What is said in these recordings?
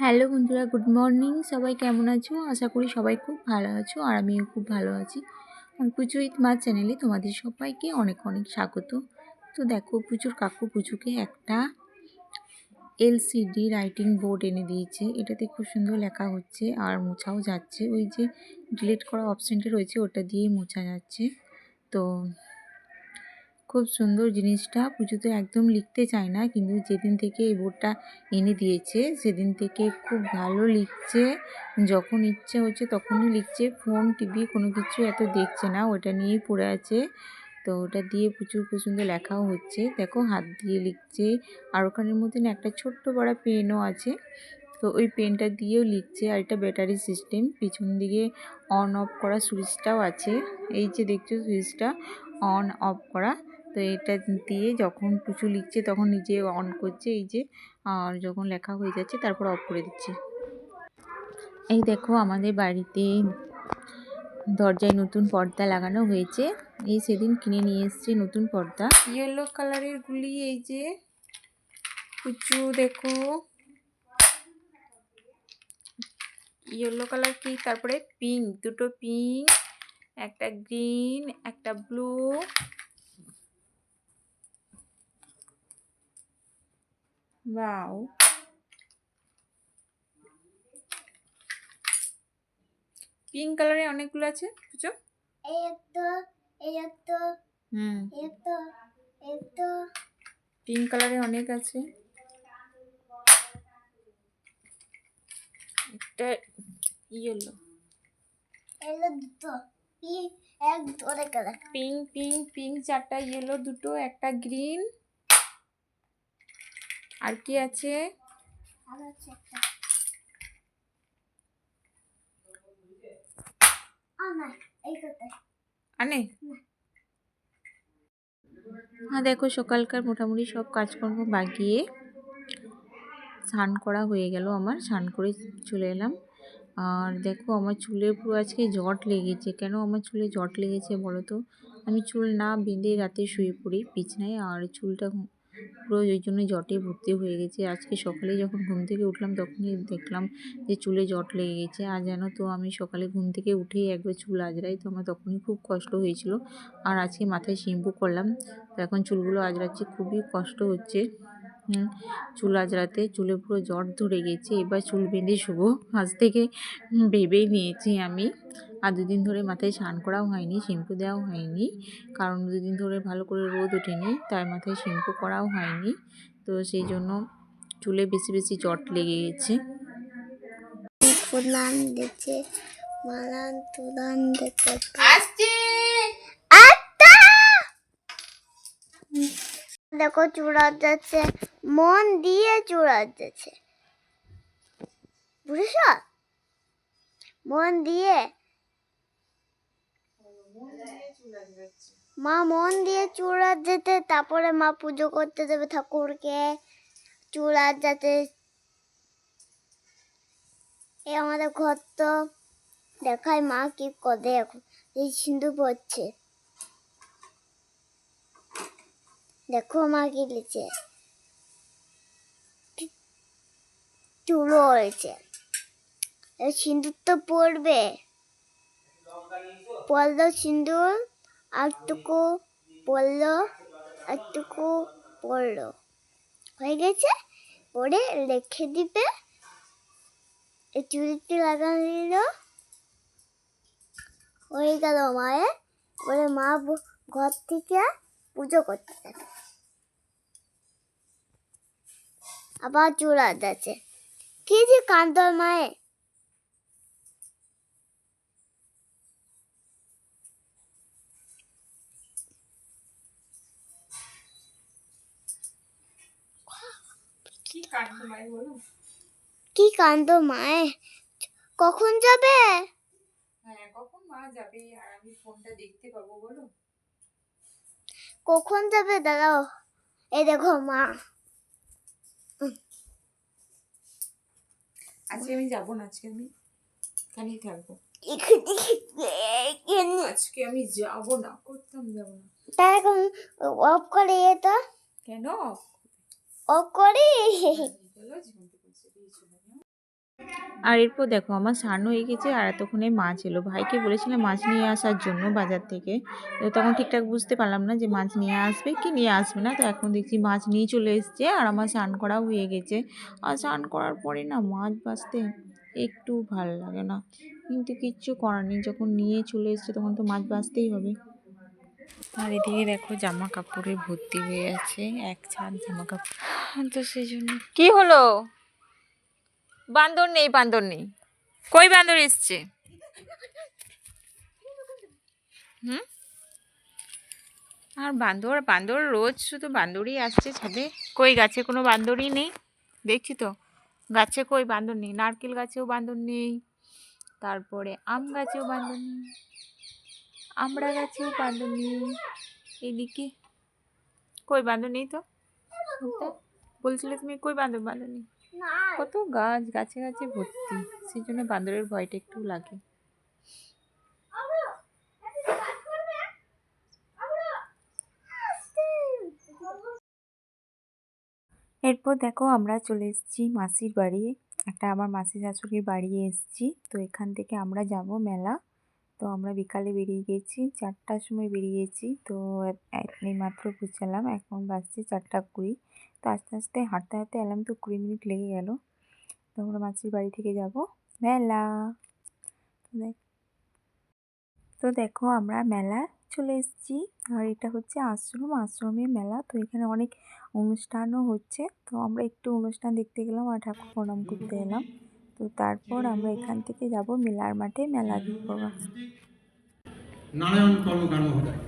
Hello বন্ধুরা, good morning. সবাই কেমন আছো? আশা করি সবাই খুব ভালো আছো আর আমিও খুব ভালো আছি। পুজো উইথ মা চ্যানেলে তোমাদের সবাইকে অনেক অনেক স্বাগত। তো দেখো, পুজোর কাকু পুজোকে একটা এলসিডি রাইটিং বোর্ড এনে দিয়েছে। এটাতে খুব সুন্দর লেখা হচ্ছে আর মোছাও যাচ্ছে। ওই যে ডিলিট করা অপশানটা রয়েছে, ওটা দিয়ে মোছা যাচ্ছে। তো খুব সুন্দর জিনিসটা। পুজোতে একদম লিখতে চায় না, কিন্তু যেদিন থেকে এই বোর্ডটা এনে দিয়েছে, সেদিন থেকে খুব ভালো লিখছে। যখন ইচ্ছে হচ্ছে তখনই লিখছে। ফোন, টিভি কোনো কিছু এত দেখছে না, ওটা নিয়েই পড়ে আছে। তো ওটা দিয়ে প্রচুর খুব সুন্দর লেখাও হচ্ছে। দেখো, হাত দিয়ে লিখছে। আর ওখানের মধ্যে না একটা ছোট্ট বড় পেনও আছে। তো ওই পেনটা দিয়েও লিখছে। আর এটা ব্যাটারি সিস্টেম। পিছন দিকে অন অফ করা সুইচটাও আছে। এই যে দেখছ সুইচটা, অন অফ করা। তো এটা দিয়ে যখন কিছু লিখছে তখন নিজে অন করছে, এই যে, আর যখন লেখা হয়ে যাচ্ছে তারপর অফ করে দিচ্ছে। এই দেখো আমাদের বাড়িতে দরজায় নতুন পর্দা লাগানো হয়েছে। এই সেদিন কিনে নিয়ে এসছে নতুন পর্দা। ইয়েলো কালারের গুলি, এই যে, কুচু, দেখো। ইয়েলো কালার কি? তারপরে পিঙ্ক দুটো পিঙ্ক একটা গ্রিন একটা ব্লু বাও পিঙ্ক কালারে অনেকগুলো আছে বুঝছ? এই একটা এই একটা হুম। এই একটা এই একটা পিঙ্ক কালারে অনেক আছে। একটা ইয়েলো এলো দুটো। ই এক ধরে কালার পিঙ্ক পিঙ্ক পিঙ্ক চারটা ইয়েলো দুটো একটা গ্রিন আর কি আছে? আনে। হ্যাঁ দেখো সকালকার মোটামুটি সব কাজকর্ম বাগিয়ে স্নান করা হয়ে গেল আমার স্নান করে চলে এলাম। আর দেখো আমার চুলের পুরো আজকে জট লেগেছে। কেন আমার চুলে জট লেগেছে বলো তো? আমি চুল না বেঁধে রাতে শুয়ে পড়ি বিছনায় আর চুলটা পুরো ওই জন্য জটে ভর্তি হয়ে গেছে। আজকে সকালে যখন ঘুম থেকে উঠলাম, তখনই দেখলাম যে চুলে জট লেগে গেছে। আর জানো তো, আমি সকালে ঘুম থেকে উঠেই একবার চুল আজরাই তো আমার তখনই খুব কষ্ট হয়েছিল। আর আজকে মাথায় শ্যাম্পু করলাম। তো এখন চুলগুলো আজরাচ্ছি খুবই কষ্ট হচ্ছে। চুল আজরাতে চুলে পুরো জট ধরে গেছে এবার চুল বেঁধে শুবো। আজ থেকে ভেবেই নিয়েছি আমি। আর দুদিন ধরে মাথায় স্নান করাও হয়নি শ্যাম্পু দেওয়াও হয়নি। কারণ দুদিন ধরে ভালো করে রোদ ওঠেনি তাই মাথায় শ্যাম্পু করাও হয়নি। তো সেই জন্য চুলে বেশি বেশি জট লেগে গেছে। দিচ্ছে মালান তুলান দিচ্ছে আসছে! আত্মা দেখো চূড়া যাচ্ছে মন দিয়ে চূড়া যাচ্ছে বুঝেছ? মন দিয়ে মা মন দিয়ে চূড়া যেতে তারপরে মা পুজো করতে দেবে ঠাকুরকে। চূড়া যাতে এ আমাদের ঘর তো দেখায় মা কি করে এখন। এই সিন্ধু পড়ছে। দেখো মা কি লিখছে। চুলো হয়েছে সিঁদুর তো পড়বে। পড়ল সিঁদুর আরটুকু পড়ল আরটুকু পড়ল। হয়ে গেছে? পরে রেখে দিবে। চুড়িটি লাগানো দিল হয়ে গেল মায়ের। এবারে মা ঘর থেকে পুজো করতে যাবে। আবার চূড়া যাচ্ছে কি যে কান্দ মায়ের কি কান্দ মায়ের কখন যাবে? হ্যাঁ কখন মা যাবে? আর আমি ফোনটা দেখতে পাবো বলো। কখন যাবে? দাঁড়াও। এই দেখো মা। আজকে আমি যাব না আজকে আমি এখানেই থাকব। আজকে আমি যাব না করতাম যাব না। তার এখন অফ করে এটা কেন অফ করে? আর এরপর দেখো আমার স্নান হয়ে গেছে আর এতক্ষণে মাছ এলো ভাইকে বলেছিলাম মাছ নিয়ে আসার জন্য বাজার থেকে। তো তখন ঠিকঠাক বুঝতে পারলাম না যে মাছ নিয়ে আসবে কি নিয়ে আসবে না। তো এখন দেখছি মাছ নিয়ে চলে এসছে আর আমার স্নান করাও হয়ে গেছে। আর স্নান করার পরে না মাছ বাঁচতে একটু ভালো লাগে না। কিন্তু কিচ্ছু করার নেই যখন নিয়ে চলে এসছে তখন তো মাছ বাছতেই হবে। আর এদিকে দেখো জামা কাপড়ে ভর্তি হয়ে আছে এক ছাদ জামা কাপড়। তো সেই জন্য কি হলো? বান্দর নেই বান্দর নেই। কই বান্দর এসছে? হুম? আর বান্দর বান্দর রোজ শুধু বান্দরই আসছে ছাদে। কই গাছে কোনো বান্দরই নেই? দেখছি তো। গাছে কই বান্দর নেই? নারকেল গাছেও বান্দর নেই। তারপরে আম গাছেও বান্দর নেই। আমড়া গাছেও বান্দর নেই। এদিকে কই বান্দর নেই তো? বলছিলে তুমি কই বান্দর বান্দর নেই? কত গাছ, গাছে গাছে ভর্তি। সেই জন্য বান্দরের ভয়টা একটু লাগে। এরপর দেখো আমরা চলে এসেছি মাসির বাড়ি। একটা আমার মাসি শাশুড়ির বাড়ি এসেছি। তো এখান থেকে আমরা যাব মেলা। তো আমরা বিকালে বেরিয়ে গেছি, চারটার সময় বেরিয়েছি। তো এই মাত্র পৌঁছালাম, এখন বাজছে চারটা কুড়ি। তো আস্তে আস্তে হাঁটতে হাঁটতে এলাম তো কুড়ি মিনিট লেগে গেল। তো আমরা মাসির বাড়ি থেকে যাব। মেলা! তো দেখো আমরা মেলা চলে এসেছি। আর এটা হচ্ছে আশ্রম আশ্রমে মেলা। তো এখানে অনেক অনুষ্ঠানও হচ্ছে। তো আমরা একটু অনুষ্ঠান দেখতে গেলাম আর ঠাকুর প্রণাম করতে এলাম। তো তারপর আমরা এখান থেকে যাব মেলার মাঠে মেলা দেখব। নারায়ণ কর্মকার মহোদয়।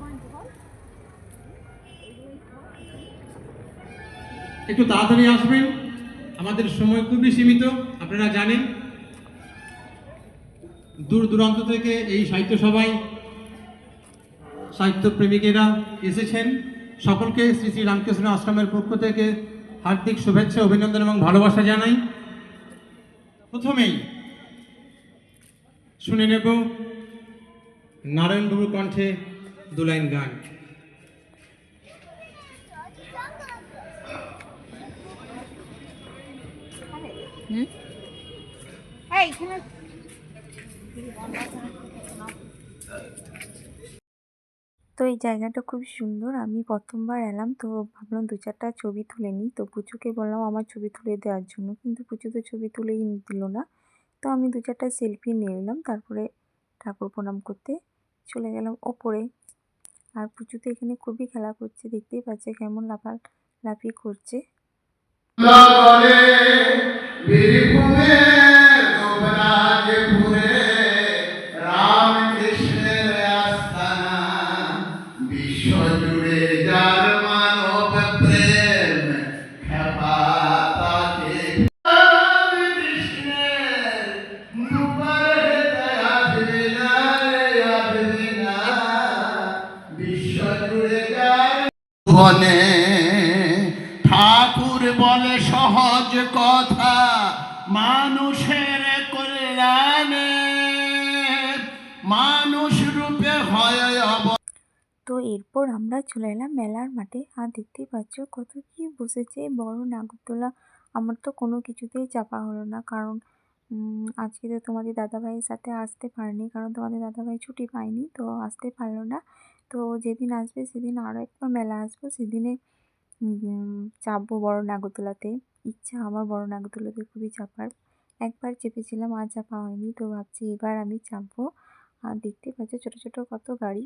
একটু তাড়াতাড়ি আসবেন, আমাদের সময় খুবই সীমিত, আপনারা জানেন। দূর দূরান্ত থেকে এই সাহিত্য সভায় সাহিত্য প্রেমিকেরা এসেছেন। সকলকে শ্রী শ্রী রামকৃষ্ণ আশ্রমের পক্ষ থেকে হার্দিক শুভেচ্ছা, অভিনন্দন এবং ভালোবাসা জানাই। প্রথমেই শুনে নেব নারায়ণবাবুর কণ্ঠে দুলাইন গান। হুম? তো এই জায়গাটা খুব সুন্দর। আমি প্রথমবার এলাম তো ভাবলাম দু চারটা ছবি তুলে নিই। তো পুচুকে বললাম আমার ছবি তুলে দেওয়ার জন্য কিন্তু পুচু তো ছবি তুলেই দিল না। তো আমি দু চারটা সেলফি নিয়ে নিলাম তারপরে ঠাকুর প্রণাম করতে চলে গেলাম ওপরে। আর পুচু তো এখানে খুবই খেলা করছে, দেখতেই পাচ্ছে কেমন লাফা লাফি করছে। বনে ঠাকুর বলে সহজ কথা মানুষের কল্যাণে মানুষ তো এরপর আমরা চলে এলাম মেলার মাঠে। আর দেখতেই পাচ্ছ কত কি বসেছে। বড় নাগরদোলা। আমার তো কোনো কিছুতেই চাপা হলো না। কারণ আজকে তো তোমাদের দাদাভাইয়ের সাথে আসতে পারেনি। কারণ তোমাদের দাদাভাই ছুটি পায়নি, তো আসতে পারল না। তো যেদিন আসবে সেদিন আরও একবার মেলা আসব। সেদিনে চাপবো বড় নাগরদোলাতে। ইচ্ছা আমার বড় নাগরদোলাতে খুবই চাপার। একবার চেপেছিলাম, আর চাপা হয়নি। তো ভাবছি এবার আমি চাপবো। আর দেখতেই পাচ্ছ ছোটো ছোটো কত গাড়ি।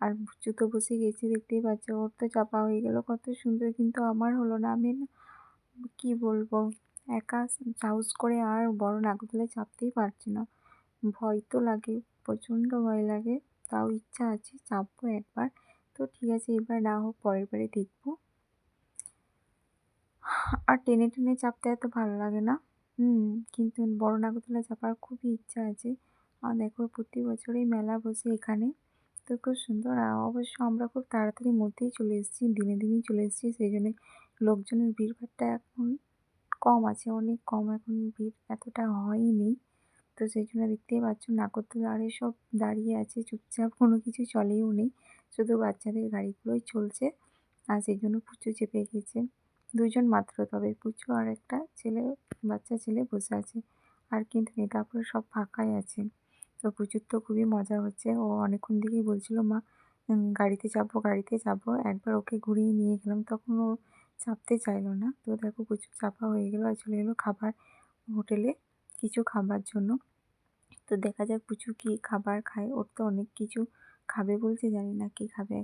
আর জুতো বসে গেছি, দেখতেই পাচ্ছ ওর তো চাপা হয়ে গেল। কত সুন্দর কিন্তু আমার হলো না। আমি কী বলব? একা সাহস করে আর বড় নাগরদোলায় চাপতেই পারছি না। ভয় তো লাগে, প্রচণ্ড ভয় লাগে। তাও ইচ্ছা আছে, চাপবো একবার। তো ঠিক আছে, এবার না হোক, পরের বারে দেখব। আর টেনে টেনে চাপতে এত ভালো লাগে না? হুম, কিন্তু বড় নাগরদোলায় চাপার খুবই ইচ্ছা আছে। আর দেখো, প্রতি বছরই মেলা বসে এখানে। তো খুব সুন্দর। অবশ্য আমরা খুব তাড়াতাড়ির মধ্যেই চলে এসেছি, দিনে দিনেই চলে এসেছি, সেই জন্য লোকজনের ভিড়ভাড়টা এখন কম আছে, অনেক কম এখন ভিড় এতটা হয়নি। তো সেই জন্য দেখতেই পাচ্ছ আরে সব দাঁড়িয়ে আছে, চুপচাপ, কোনো কিছু চলেও নেই, শুধু বাচ্চাদের গাড়িগুলোই চলছে, আর সেই জন্য পুচু চেপে গেছে। দুজন মাত্র, তবে পুচু আর একটা ছেলে, বাচ্চা ছেলে বসে আছে, আর কিন্তু নেই তারপরে সব ফাঁকাই আছে। তো প্রচুর তো খুবই মজা হচ্ছে। ও অনেকক্ষণ থেকেই বলছিল, মা গাড়িতে চাপবো, গাড়িতে যাব একবার ওকে ঘুরিয়ে নিয়ে গেলাম, তখন ও চাপতে চাইলো না। তো দেখো প্রচুর চাপা হয়ে গেলো আর চলে গেলো খাবার হোটেলে কিছু খাবার জন্য। তো দেখা যাক পুচু কী খাবার খায়, ওর তো অনেক কিছু খাবে বলছে, জানি না কী খাবে।